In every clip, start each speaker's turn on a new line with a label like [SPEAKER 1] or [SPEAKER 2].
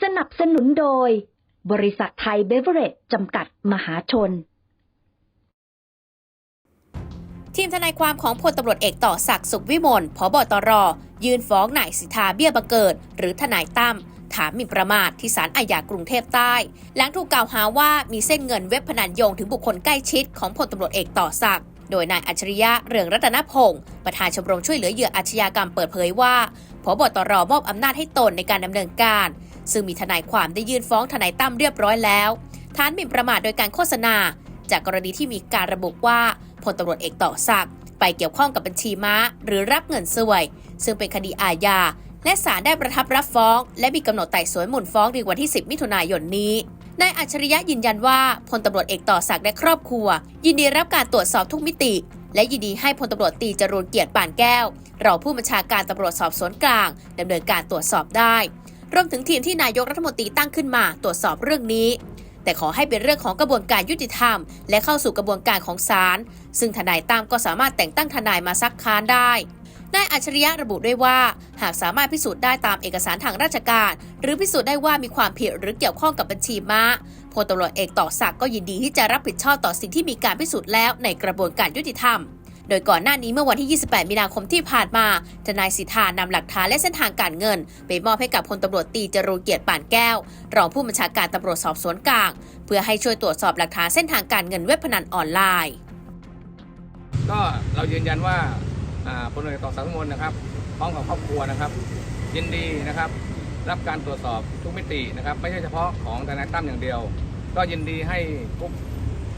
[SPEAKER 1] สนับสนุนโดย บริษัทไทยเบเวอร์เรจจำกัดมหาชน
[SPEAKER 2] ทีมทนายความของพลตำรวจเอกต่อศักดิ์สุขวิมลพบตร ยื่นฟ้องนายสิทธาเบี้ยบังเกิด หรือทนายตั้มฐานหมิ่นประมาทที่ศาลอาญากรุงเทพใต้ หลังถูกกล่าวหาว่ามีเส้นเงินเว็บพนันโยงถึงบุคคลใกล้ชิดของพลตำรวจเอกต่อศักดิ์โดยนายอัจฉริยะเรืองรัตนพงศ์ประธานชมรมช่วยเหลือเหยื่ออาชญากรรมเปิดเผยว่าพบตรมอบอำนาจให้ตนในการดำเนินการ ซึ่งมีทนายความได้ยื่นฟ้องทนายตั้มเรียบร้อยแล้วฐานหมิ่นประมาทโดยการโฆษณา จากกรณีที่มีการระบุว่าพลตำรวจเอกต่อศักดิ์ไปเกี่ยวข้องกับบัญชีม้า หรือรับเงินสวย ซึ่งเป็นคดีอาญาและศาลได้ประทับรับฟ้อง และมีกำหนดไต่สวนมูลฟ้องในวันที่ 10 มิถุนายนนี้นายอัจฉริยะยืนยันว่าพลตำรวจเอกต่อศักดิ์และครอบครัว ยินดีรับการตรวจสอบทุกมิติ และยินดีให้พลตำรวจตีจรูนเกียรติป่านแก้วรองผู้บัญชาการตำรวจสอบสวนกลางดำเนินการตรวจสอบได้ รวมถึงทีมที่นายกรัฐมนตรีตั้งขึ้นมาตรวจสอบเรื่องนี้ แต่ขอให้เป็นเรื่องของกระบวนการยุติธรรม และเข้าสู่กระบวนการของศาลซึ่งทนายตั้มก็สามารถแต่งตั้งทนายมาซักค้านได้นายอัจฉริยะระบุด้วยว่า หากสามารถพิสูจน์ได้ตามเอกสารทางราชการ หรือพิสูจน์ได้ว่ามีความผิดหรือเกี่ยวข้องกับบัญชีม้าพลตำรวจเอกต่อศักดิ์ก็ยินดีที่จะรับผิดชอบต่อสิ่งที่มีการพิสูจน์แล้วในกระบวนการยุติธรรม โดยก่อนหน้านี้เมื่อวันที่ 28 มีนาคมที่ผ่านมา ทนายสิทธานำหลักฐานและเส้นทางการเงิน ไปมอบให้กับพลตำรวจตีจรูเกียรติป่านแก้ว รองผู้บัญชาการตำรวจสอบสวนกลาง เพื่อให้ช่วยตรวจสอบหลักฐานเส้นทางการเงินเว็บพนันออนไลน์
[SPEAKER 3] ก็เรายืนยันว่าพลเอกต่อสังมนนะครับพร้อมกับครอบครัวนะครับ ยินดีนะครับ รับการตรวจสอบทุกมิตินะครับ ไม่ใช่เฉพาะของทนายตั้มอย่างเดียว ก็ยินดีให้ทุก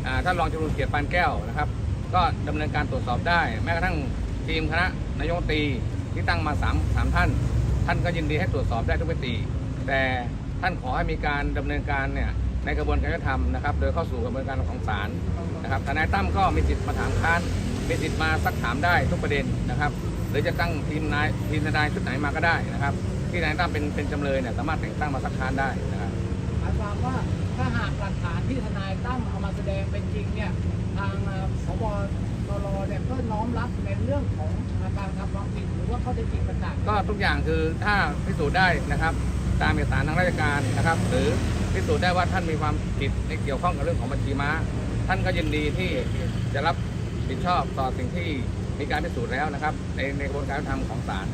[SPEAKER 3] อ่าท่านรองจรูนเกียรติปานแก้วนะครับ ก็ดำเนินการตรวจสอบได้ แม้กระทั่งทีมคณะนายกตีที่ตั้งมา3ามสามท่าน ท่านก็ยินดีให้ตรวจสอบได้ทุกมิติแต่ท่านขอให้มีการดำเนินการเนี่ยในกระบวนการยุติธรรมนะครับโดยเข้าสู่กระบวนการของศาลนะครับทนายตั้มก็มีสิทธิ์มาถามค้านมีสิทธิ์มาซักถามได้ทุกประเด็นนะครับ หรือจะตั้งทีมนายทีมทนายชุดไหนมาก็ได้นะครับ ที่นายตั้มเป็นเป็นจำเลยเนี่ยสามารถแต่งตั้งมาซักค้านได้นะครับ
[SPEAKER 4] หมายความว่า ถ้าหากหลักฐานที่ทนายตั้มเอามาแสดงเป็นจริงเนี่ยทางเอ่อพบตรเนี่ยก็น้อมรับในเรื่องของการทำความผิดหรือว่าข้อเท็จจริงต่างๆ
[SPEAKER 3] ก็ทุกอย่างคือถ้าพิสูจน์ได้นะครับ ตามเอกสารทางราชการนะครับ หรือพิสูจน์ได้ว่าท่านมีความผิดในเกี่ยวข้องกับเรื่องของบัญชีม้า ท่านก็ยินดีที่จะรับผิดชอบต่อสิ่งที่มีการพิสูจน์แล้วนะครับ ในในกระบวนการยุติธรรมของศาล